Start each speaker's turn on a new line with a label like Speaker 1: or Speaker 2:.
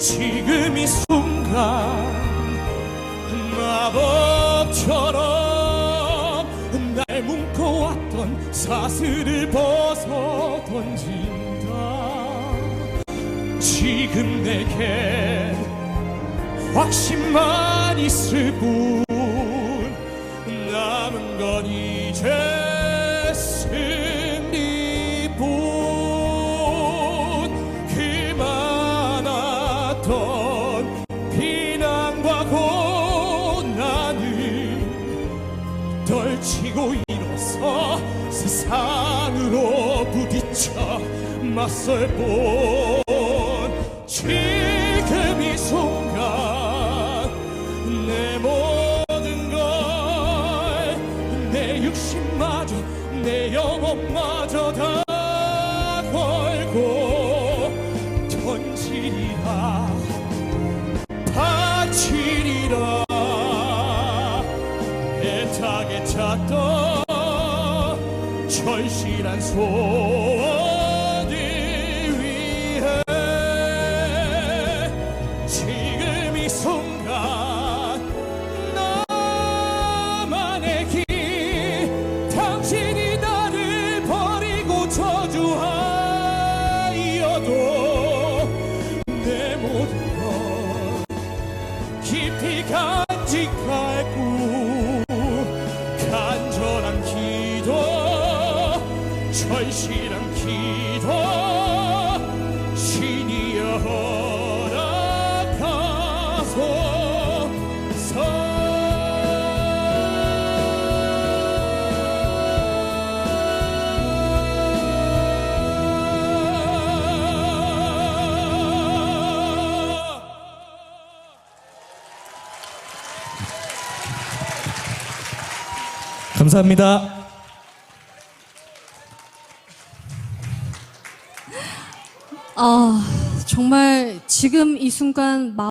Speaker 1: 지금 이 순간 마법처럼 날 묶어왔던 사슬을 벗어 던진다. 지금 내게 확신만 있을 뿐 남은 건 이제 일어서 세상으로 부딪혀 맞설 뿐 지금 이 순간 내 모든 걸 내 육신마저 내 영혼마저 다 걸고 던지리라. 바치리라. 애타게 찾던 절실한 소원을 위해 지금 이 순간 나만의 길 당신이 나를 버리고 저주하여도 내 모든 것 깊이 간직할 절실한 기도 신이 허락하소서 감사합니다.
Speaker 2: 아, 정말 지금 이 순간